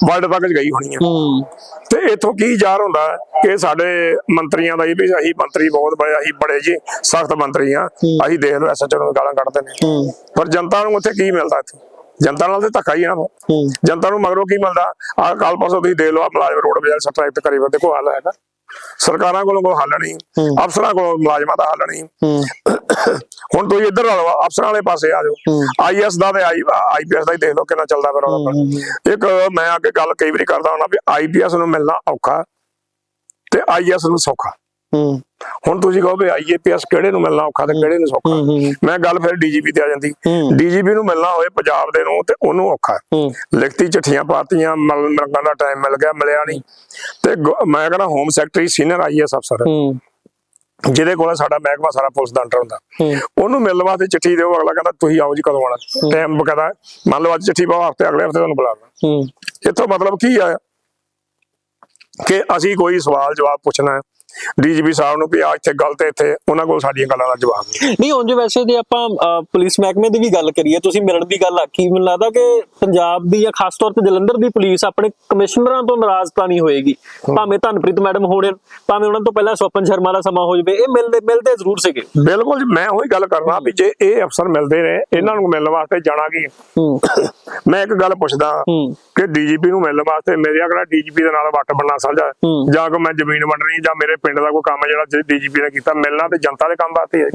ਵਰਲਡ ਤੱਕ ਗਈ ਹੋਣੀ ਹੂੰ। ਤੇ ਇਥੋਂ ਕੀ ਜ਼ਾਹਰ ਹੁੰਦਾ ਕਿ ਸਾਡੇ ਮੰਤਰੀਆਂ ਦਾ ਇਹ ਵੀ ਅਸੀਂ ਮੰਤਰੀ ਬਹੁਤ ਬੜੇ ਅਸੀਂ ਬੜੇ ਜੀ ਸਖਤ ਮੰਤਰੀ ਆ। ਅਸੀਂ ਦੇਖ ਲਓ ਐਸਐਚਓ ਨੂੰ ਗਾਲਾਂ ਕੱਢਦੇ ਨੇ ਪਰ ਜਨਤਾ ਨੂੰ ਉੱਥੇ ਕੀ ਮਿਲਦਾ ਇੱਥੇ? ਜਨਤਾ ਨਾਲ ਤੇ ਧੱਕਾ ਹੀ ਆ ਨਾ ਜਨਤਾ ਨੂੰ ਮਗਰੋਂ ਕੀ ਮਿਲਦਾ? ਆ ਕੱਲ ਪਰਸੋਂ ਤੁਸੀਂ ਦੇ ਲਓ ਆਹ ਮੁਲਾਜ਼ਮ ਰੋਡ ਬਾਜ਼ਾਰ ਸਟ੍ਰਾਈਕ ਕਰੀ ਫਿਰਦੇ ਕੋਈ ਹੱਲ ਹੈਗਾ ਸਰਕਾਰਾਂ ਕੋਲੋਂ ਕੋਈ ਹੱਲ ਨਹੀਂ ਅਫਸਰਾਂ ਕੋਲੋਂ ਮੁਲਾਜ਼ਮਾਂ ਦਾ ਹੱਲ ਨਹੀਂ। ਹੁਣ ਤੁਸੀਂ ਇੱਧਰ ਆ ਲਓ ਅਫਸਰਾਂ ਵਾਲੇ ਪਾਸੇ ਆ ਜਾਓ। ਆਈਐਸ ਦਾ ਤੇ ਆਈਪੀਐਸ ਦਾ ਹੀ ਦੇਖ ਲਓ ਕਿੰਨਾ ਚੱਲਦਾ ਫਿਰ ਉਹਦਾ ਇੱਕ ਮੈਂ ਅੱਗੇ ਗੱਲ ਕਈ ਵਾਰੀ ਕਰਦਾ ਹੁੰਦਾ ਵੀ ਆਈਪੀਐਸ ਨੂੰ ਮਿਲਣਾ ਔਖਾ ਤੇ ਆਈਐਸ ਨੂੰ ਸੌਖਾ। ਹੁਣ ਤੁਸੀਂ ਕਹੋ ਵੀ ਆਈਏਪੀਐਸ ਕਿਹੜੇ ਨੂੰ ਮਿਲਣਾ ਔਖਾ ਤੇ ਕਿਹੜੇ ਨੂੰ ਸੌਖਾ। ਮੈਂ ਗੱਲ ਫਿਰ ਡੀਜੀਪੀ ਤੇ ਆ ਜਾਂਦੀ। ਡੀਜੀਪੀ ਨੂੰ ਮਿਲਣਾ ਹੋਏ ਪੰਜਾਬ ਦੇ ਨੂੰ ਤੇ ਉਹਨੂੰ ਔਖਾ। ਲਿਖਤੀ ਚਿੱਠੀਆਂ ਪਾਤੀਆਂ ਮਲ ਮੰਗਣ ਦਾ ਟਾਈਮ ਮਿਲ ਗਿਆ ਮਿਲਿਆ ਨਹੀਂ। ਤੇ ਮੈਂ ਕਹਿੰਦਾ ਹੋਮ ਸੈਕਟਰੀ ਸੀਨੀਅਰ ਆਈਐਸ ਅਫਸਰ ਜਿਹਦੇ ਕੋਲ ਸਾਡਾ ਮਹਿਕਮਾ ਸਾਰਾ ਪੁਲਿਸ ਦਾ ਅੰਡਰ ਹੁੰਦਾ। ਉਹਨੂੰ ਮਿਲਣ ਵਾਸਤੇ ਚਿੱਠੀ ਦਿਓ ਅਗਲਾ ਕਹਿੰਦਾ ਤੁਸੀਂ ਆਓ ਜੀ ਕਦੋਂ ਆਉਣਾ। ਟਾਈਮ ਬਕਾਇਦਾ ਮੰਨ ਲਓ ਅੱਜ ਚਿੱਠੀ ਪਾਓ ਹਫ਼ਤੇ ਅਗਲੇ ਹਫ਼ਤੇ ਤੁਹਾਨੂੰ ਬੁਲਾਣਾ ਇੱਥੋਂ ਮਤਲਬ ਕੀ ਆ? ਕਿ ਅਸੀਂ ਕੋਈ ਸਵਾਲ ਜਵਾਬ ਪੁੱਛਣਾ ਹੈ। ਡੀਜੀਪੀ ਸਾਹਿਬ ਨੂੰ ਵੀ ਆ ਇੱਥੇ ਗਲਤ ਇੱਥੇ ਉਹਨਾਂ ਕੋਲ ਸਾਡੀਆਂ ਗੱਲਾਂ ਦਾ ਜਵਾਬ ਨਹੀਂ ਉਂਝ ਵੈਸੇ ਜੇ ਆਪਾਂ ਪੁਲਿਸ ਮਹਿਕਮੇ ਦੀ ਵੀ ਗੱਲ ਕਰੀਏ ਤੁਸੀਂ ਮਿਲਣ ਦੀ ਗੱਲ ਆਖੀ ਮੈਨੂੰ ਲੱਗਦਾ ਕਿ ਪੰਜਾਬ ਦੀ ਜਾਂ ਖਾਸ ਤੌਰ ਤੇ ਜਲੰਧਰ ਦੀ ਪੁਲਿਸ ਆਪਣੇ ਕਮਿਸ਼ਨਰਾਂ ਤੋਂ ਨਾਰਾਜ਼ ਤਾਂ ਨਹੀਂ ਹੋਏਗੀ। ਭਾਵੇਂ ਧਨਪ੍ਰੀਤ ਮੈਡਮ ਹੋਣੇ ਭਾਵੇਂ ਉਹਨਾਂ ਤੋਂ ਪਹਿਲਾਂ ਸਵਪਨ ਸ਼ਰਮਾ ਦਾ ਸਮਾਂ ਹੋ ਜਵੇ ਇਹ ਮਿਲਦੇ ਮਿਲਦੇ ਜ਼ਰੂਰ ਸੀਗੇ। ਬਿਲਕੁਲ ਜੀ, ਮੈਂ ਉਹੀ ਗੱਲ ਕਰਨਾ ਵੀ ਜੇ ਇਹ ਅਫਸਰ ਮਿਲਦੇ ਨੇ ਇਹਨਾਂ ਨੂੰ ਮਿਲਣ ਵਾਸਤੇ ਜਾਣਾ ਕੀ? ਮੈਂ ਇੱਕ ਗੱਲ ਪੁੱਛਦਾ ਕਿ ਡੀਜੀਪੀ ਨੂੰ ਮਿਲਣ ਵਾਸਤੇ ਮੇਰੇ ਅਗਲਾ ਡੀਜੀਪੀ ਦੇ ਨਾਲ ਵੱਟ ਬੰਨਾ ਸਮਝਾ। ਜਾਂ ਕਿ ਮੈਂ ਜ਼ਮੀਨ ਵੰਡਣੀ ਜਾਂ ਮੇਰੇ ਪਿੰਡ ਦਾ ਕੋਈ ਕੰਮ ਜਿਹੜਾ ਡੀਜੀਪੀ ਨੇ ਕੀਤਾ ਮਿਲਣਾ ਤੇ ਜਨਤਾ ਦੇ ਕੰਮ ਵਾਸਤੇ ਹੈ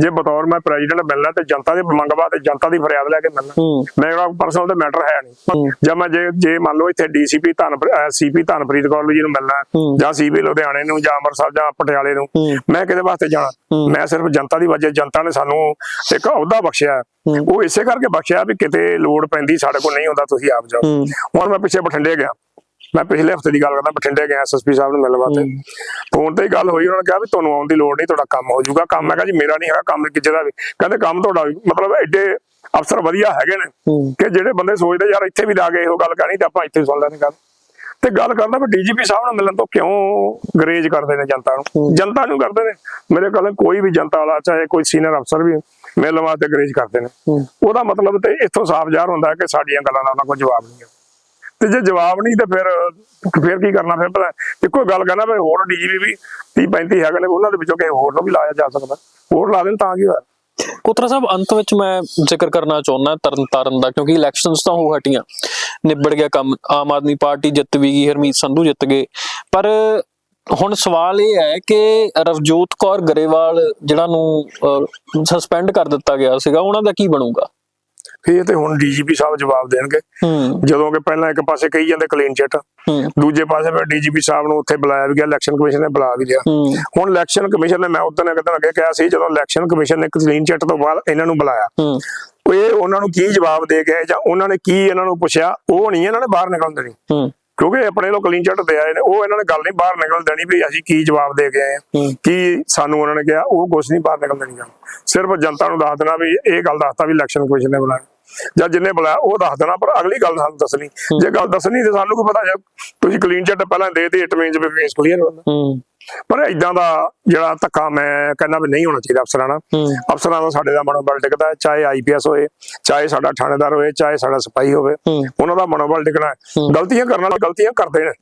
ਜੇ ਬਤੌਰ ਮੈਂ ਪ੍ਰੈਜ਼ੀਡੈਂਟ ਮਿਲਣਾ ਤੇ ਜਨਤਾ ਦੇ ਮੰਗ ਵਾਸਤੇ ਜਨਤਾ ਦੀ ਫਰਿਆਦ ਲੈ ਕੇ ਮਿਲਣਾ ਮੇਰਾ ਪਰਸਨਲ ਤੇ ਮੈਟਰ ਹੈ। ਨਹੀਂ ਜਾਂ ਮੈਂ ਜੇ ਜੇ ਮੰਨ ਲਓ ਇੱਥੇ ਡੀਸੀਪੀ ਧਨ ਸੀਪੀ ਧਨਪ੍ਰੀਤ ਕੌਰ ਜੀ ਨੂੰ ਮਿਲਣਾ। ਜਾਂ ਸੀਪੀ ਲੁਧਿਆਣੇ ਨੂੰ ਜਾਂ ਅੰਮ੍ਰਿਤਸਰ ਜਾਂ ਪਟਿਆਲੇ ਨੂੰ। ਮੈਂ ਕਿਹਦੇ ਵਾਸਤੇ ਜਾਣਾ। ਮੈਂ ਸਿਰਫ ਜਨਤਾ ਦੀ ਵਜ੍ਹਾ ਜਨਤਾ ਨੇ ਸਾਨੂੰ ਇੱਕ ਅਹੁਦਾ ਬਖਸ਼ਿਆ। ਉਹ ਇਸੇ ਕਰਕੇ ਬਖਸ਼ਿਆ ਵੀ ਕਿਤੇ ਲੋੜ ਪੈਂਦੀ ਸਾਡੇ ਕੋਲ ਨਹੀਂ ਹੁੰਦਾ ਤੁਸੀਂ ਆਪ ਜਾਓ ਹੁਣ ਮੈਂ ਪਿੱਛੇ ਬਠਿੰਡੇ ਗਿਆ ਮੈਂ ਪਿਛਲੇ ਹਫ਼ਤੇ ਦੀ ਗੱਲ ਕਰਦਾ ਬਠਿੰਡੇ ਗਿਆ ਐਸਐਸਪੀ ਸਾਹਿਬ ਨੂੰ ਮਿਲਣ ਵਾਸਤੇ। ਫੋਨ ਤੇ ਹੀ ਗੱਲ ਹੋਈ ਉਹਨਾਂ ਨੇ ਕਿਹਾ ਵੀ ਤੁਹਾਨੂੰ ਆਉਣ ਦੀ ਲੋੜ ਨਹੀਂ ਤੁਹਾਡਾ ਕੰਮ ਹੋ ਜਾਊਗਾ। ਕੰਮ ਹੈਗਾ ਜੀ ਮੇਰਾ ਨਹੀਂ ਹੈਗਾ ਕੰਮ ਕਿਸੇ ਦਾ ਵੀ। ਕਹਿੰਦੇ ਕੰਮ ਤੁਹਾਡਾ ਮਤਲਬ ਐਡੇ ਅਫਸਰ ਵਧੀਆ ਹੈਗੇ ਨੇ ਕਿ ਜਿਹੜੇ ਬੰਦੇ ਸੋਚਦੇ ਯਾਰ ਇੱਥੇ ਵੀ ਲਾ ਕੇ ਇਹੋ ਗੱਲ ਕਹਿਣੀ ਤੇ ਆਪਾਂ ਇੱਥੇ ਸੁਣ ਲੈਣੀ ਗੱਲ। ਤੇ ਗੱਲ ਕਰਦਾ ਵੀ ਡੀਜੀਪੀ ਸਾਹਿਬ ਨਾਲ ਮਿਲਣ ਤੋਂ ਕਿਉਂ ਗਰੇਜ ਕਰਦੇ ਨੇ ਜਨਤਾ ਨੂੰ? ਜਨਤਾ ਨੂੰ ਕਰਦੇ ਨੇ। ਮੇਰੇ ਕੋਲ ਕੋਈ ਵੀ ਜਨਤਾ ਵਾਲਾ ਚਾਹੇ ਕੋਈ ਸੀਨੀਅਰ ਅਫਸਰ ਵੀ ਮਿਲਣ ਵਾਸਤੇ ਗਰੇਜ ਕਰਦੇ ਨੇ। ਉਹਦਾ ਮਤਲਬ ਤੇ ਇੱਥੋਂ ਸਾਫ਼ ਜ਼ਾਹਰ ਹੁੰਦਾ ਹੈ ਕਿ ਸਾਡੀਆਂ ਗੱਲਾਂ ਦਾ ਉਹਨਾਂ ਕੋਲ ਜਵਾਬ ਨਹੀਂ ਹੈ। ਤੇ ਜੇ ਜਵਾਬ ਨਹੀਂ ਤੇ ਫਿਰ ਫਿਰ ਕੀ ਕਰਨਾ ਫਿਰ ਪਤਾ ਇੱਕੋ ਗੱਲ ਕਰਨਾ ਵੀ ਹੋਰ ਡੀਜੀਪੀ ਵੀ 30 35 ਹੈਗੇ ਨੇ, ਉਹਨਾਂ ਦੇ ਵਿੱਚੋਂ ਕਿਸੇ ਹੋਰ ਨੂੰ ਵੀ ਲਾਇਆ ਜਾ ਸਕਦਾ। ਹੋਰ ਲਾ ਦੇਣ ਤਾਂ ਕੀ ਹੋਇਆ? ਕੋਤਰਾ ਸਾਹਿਬ, ਅੰਤ ਵਿੱਚ ਮੈਂ ਜ਼ਿਕਰ ਕਰਨਾ ਚਾਹੁੰਦਾ ਤਰਨ ਤਾਰਨ ਦਾ, ਕਿਉਂਕਿ ਇਲੈਕਸ਼ਨਸ ਤਾਂ ਹੋ ਹਟੀਆਂ। ਨਿਬੜ ਗਿਆ ਕੰਮ, ਆਮ ਆਦਮੀ ਪਾਰਟੀ ਜਿੱਤ ਵੀ ਗਈ, ਹਰਮੀਤ ਸੰਧੂ ਜਿੱਤ ਗਏ। ਪਰ ਹੁਣ ਸਵਾਲ ਇਹ ਹੈ ਕਿ ਰਵਜੋਤ ਕੌਰ ਗਰੇਵਾਲ, ਜਿਹੜਾ ਨੂੰ ਸਸਪੈਂਡ ਕਰ ਦਿੱਤਾ ਗਿਆ ਸੀਗਾ, ਉਹਨਾਂ ਦਾ ਕੀ ਬਣੂਗਾ? ਇਹ ਤੇ ਹੁਣ ਡੀਜੀਪੀ ਸਾਹਿਬ ਜਵਾਬ ਦੇਣਗੇ। ਜਦੋਂ ਕਿ ਪਹਿਲਾਂ ਇੱਕ ਪਾਸੇ ਕਹੀ ਜਾਂਦੇ ਕਲੀਨ ਚਿੱਟ ਦੂਜੇ ਪਾਸੇ ਫਿਰ ਡੀਜੀਪੀ ਸਾਹਿਬ ਨੂੰ ਉੱਥੇ ਬੁਲਾਇਆ ਵੀ ਗਿਆ ਇਲੈਕਸ਼ਨ ਕਮਿਸ਼ਨ ਨੇ ਬੁਲਾ ਵੀ ਲਿਆ। ਹੁਣ ਇਲੈਕਸ਼ਨ ਕਮਿਸ਼ਨ ਨੇ ਮੈਂ ਉਦੋਂ ਇੱਕ ਦਿਨ ਅੱਗੇ ਕਿਹਾ ਸੀ ਜਦੋਂ ਇਲੈਕਸ਼ਨ ਕਮਿਸ਼ਨ ਨੇ ਕਲੀਨ ਚਿੱਟ ਤੋਂ ਬਾਅਦ ਇਹਨਾਂ ਨੂੰ ਬੁਲਾਇਆ। ਇਹ ਉਹਨਾਂ ਨੂੰ ਕੀ ਜਵਾਬ ਦੇ ਗਏ ਜਾਂ ਉਹਨਾਂ ਨੇ ਕੀ ਇਹਨਾਂ ਨੂੰ ਪੁੱਛਿਆ ਉਹ ਨਹੀਂ ਇਹਨਾਂ ਨੇ ਬਾਹਰ ਨਿਕਲਣ ਦੇਣੀ। ਕਿਉਂਕਿ ਆਪਣੇ ਲੋਕ ਕਲੀਨ ਚਿੱਟ ਦੇ ਆਏ ਨੇ ਉਹ ਇਹਨਾਂ ਨੇ ਗੱਲ ਨਹੀਂ ਬਾਹਰ ਨਿਕਲ ਦੇਣੀ ਵੀ ਅਸੀਂ ਕੀ ਜਵਾਬ ਦੇ ਕੇ ਆਏ ਆ। ਕੀ ਸਾਨੂੰ ਉਹਨਾਂ ਨੇ ਕਿਹਾ ਉਹ ਕੁਝ ਨਹੀਂ ਬਾਹਰ ਨਿਕਲ ਦੇਣੀ ਸਿਰਫ ਜਨਤਾ ਨੂੰ ਦੱਸ ਦੇਣਾ ਵੀ ਇਹ ਗੱਲ ਦੱਸਤਾ ਵੀ ਇਲੈਕਸ਼ਨ ਕਮਿਸ਼ਨ ਨੇ ਬੁਲਾਇਆ। ਜਾਂ ਜਿੰਨੇ ਬੁਲਾਇਆ ਉਹ ਦੱਸ ਦੇਣਾ ਪਰ ਅਗਲੀ ਗੱਲ ਸਾਨੂੰ ਦੱਸਣੀ। ਜੇ ਗੱਲ ਦੱਸਣੀ ਤੇ ਸਾਨੂੰ ਕੀ ਪਤਾ ਜੇ ਤੁਸੀਂ ਕਲੀਨ ਚਿੱਟ ਪਹਿਲਾਂ ਦੇ ਦੇ ਇਟ ਮੀਨਸ ਵੀ ਕੇਸ ਕਲੀਅਰ ਹੁੰਦਾ ਪਰ ਇਦਾਂ ਦਾ ਜਿਹੜਾ ਧੱਕਾ ਮੈਂ ਕਹਿੰਦਾ ਵੀ ਨਹੀਂ ਹੋਣਾ ਚਾਹੀਦਾ ਅਫਸਰਾਂ ਨਾਲ। ਅਫਸਰਾਂ ਦਾ ਸਾਡੇ ਦਾ ਮਨੋਬਲ ਹੈ ਚਾਹੇ ਆਈਪੀਐਸ ਹੋਏ ਚਾਹੇ ਸਾਡਾ ਥਾਣੇਦਾਰ ਹੋਏ ਚਾਹੇ ਸਾਡਾ ਸਿਪਾਹੀ ਹੋਵੇ ਉਹਨਾਂ ਦਾ ਮਨੋਬਲ ਹੈ। ਗਲਤੀਆਂ ਕਰਨ ਵਾਲੇ ਗਲਤੀਆਂ ਕਰਦੇ ਨੇ।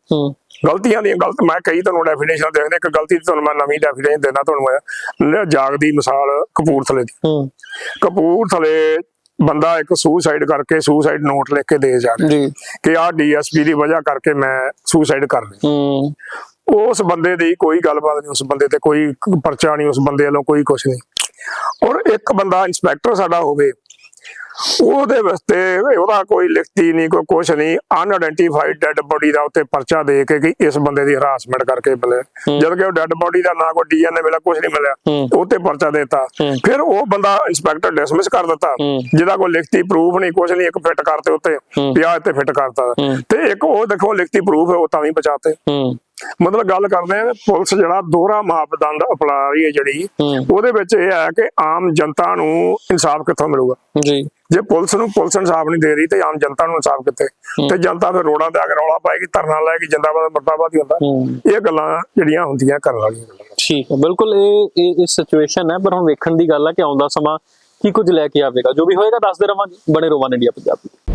ਗਲਤੀਆਂ ਦੀਆਂ ਗਲਤ ਮੈਂ ਕਈ ਤੁਹਾਨੂੰ ਡੈਫੀਨੇਸ਼ਨ ਦੇਖਦੇ ਇੱਕ ਗਲਤੀ ਦੀ ਤੁਹਾਨੂੰ ਮੈਂ ਨਵੀਂ ਡੈਫੀਨੇਸ਼ਨ ਦੇਣਾ ਤੁਹਾਨੂੰ ਮੈਂ। ਜਾਗਦੀ ਮਿਸਾਲ ਕਪੂਰਥਲੇ ਦੀ। ਕਪੂਰਥਲੇ ਬੰਦਾ ਇੱਕ ਸੁਸਾਈਡ ਕਰਕੇ ਸੁਸਾਈਡ ਨੋਟ ਲਿਖ ਕੇ ਦੇ ਜਾ ਰਿਹਾ ਜੀ। ਕਿ ਆਹ ਡੀਐਸਪੀ ਦੀ ਵਜ੍ਹਾ ਕਰਕੇ ਮੈਂ ਸੁਸਾਈਡ ਕਰ ਹੂੰ। ਉਸ ਬੰਦੇ ਦੀ ਕੋਈ ਗੱਲਬਾਤ ਨਹੀਂ ਉਸ ਬੰਦੇ ਤੇ ਕੋਈ ਪਰਚਾ ਨਹੀਂ ਉਸ ਬੰਦੇ ਵੱਲੋਂ ਕੋਈ ਕੁਛ ਨਹੀਂ। ਔਰ ਇੱਕ ਬੰਦਾ ਇੰਸਪੈਕਟਰ ਸਾਡਾ ਹੋਵੇ ਉਹਦੇ ਵਾਸਤੇ ਉਹਦਾ ਕੋਈ ਲਿਖਤੀ ਨਹੀਂ ਕੋਈ ਕੁਛ ਨਹੀਂ ਅਨਆਇਡੈਂਟੀਫਾਈਡ ਡੈੱਡ ਬੋਡੀ ਦਾ ਉੱਤੇ ਪਰਚਾ ਦੇ ਕੇ ਕਿ ਇਸ ਬੰਦੇ ਦੀ ਹਰਾਸਮੈਂਟ ਕਰਕੇ ਮਿਲੇ। ਜਦ ਕਿ ਉਹ ਡੈੱਡ ਬੋਡੀ ਦਾ ਨਾ ਕੋਈ ਡੀਐਨਏ ਮਿਲਿਆ ਕੁਛ ਨਹੀਂ ਮਿਲਿਆ। ਉੱਤੇ ਪਰਚਾ ਦੇਤਾ। ਫਿਰ ਉਹ ਬੰਦਾ ਇੰਸਪੈਕਟਰ ਡਿਸਮਿਸ ਕਰ ਦਿੱਤਾ। ਜਿਹਦਾ ਕੋਈ ਲਿਖਤੀ ਪ੍ਰੂਫ ਨਹੀਂ ਕੁਛ ਨਹੀਂ ਇੱਕ ਫਿੱਟ ਕਰਤੇ ਉੱਤੇ। ਪਿਆ ਤੇ ਫਿੱਟ ਕਰਤਾ। ਤੇ ਇੱਕ ਉਹ ਦੇਖੋ ਲਿਖਤੀ ਪ੍ਰੂਫ ਹੈ ਉਹ ਤਾਂ ਵੀ ਬਚਾਤੇ ਮਤਲਬ ਗੱਲ ਕਰਦੇ ਆ ਪੁਲਿਸ ਜਿਹੜਾ ਦੋਹਰਾ ਮਾਪਦੰਡ ਅਪਣਾ ਰਹੀ ਹੈ ਜਿਹੜੀ ਉਹਦੇ ਵਿੱਚ ਇਹ ਹੈ ਕਿ ਆਮ ਜਨਤਾ ਨੂੰ ਇਨਸਾਫ ਕਿੱਥੋਂ ਮਿਲੂਗਾ? ਜੀ। ਜੇ ਪੁਲਿਸ ਨੂੰ ਪੁਲਿਸ ਇਨਸਾਫ ਨਹੀਂ ਦੇ ਰਹੀ ਤੇ ਆਮ ਜਨਤਾ ਨੂੰ ਇਨਸਾਫ ਕਿੱਥੇ? ਤੇ ਜਨਤਾ ਫਿਰ ਰੋਡਾਂ ਤੇ ਆ ਕੇ ਰੌਲਾ ਪਾਏਗੀ ਧਰਨਾ ਲਾਏਗੀ ਜਿੰਦਾਬਾਦ ਮਰਦਾਬਾਦ ਹੀ ਹੁੰਦਾ। ਇਹ ਗੱਲਾਂ ਜਿਹੜੀਆਂ ਹੁੰਦੀਆਂ ਕਰਨ ਵਾਲੀਆਂ। ਠੀਕ ਹੈ ਬਿਲਕੁਲ ਇਹ ਇਹ ਸਿਚੁਏਸ਼ਨ ਹੈ ਪਰ ਹੁਣ ਵੇਖਣ ਦੀ ਗੱਲ ਹੈ ਕਿ ਆਉਂਦਾ ਸਮਾਂ ਕੀ ਕੁਝ ਲੈ ਕੇ ਆਵੇਗਾ। ਜੋ ਵੀ ਹੋਏਗਾ ਦੱਸਦੇ ਰਵਾਂਗੇ। ਬਣੇ ਰੋਵਾਨ ਇੰਡੀਆ ਪੰਜਾਬੀ।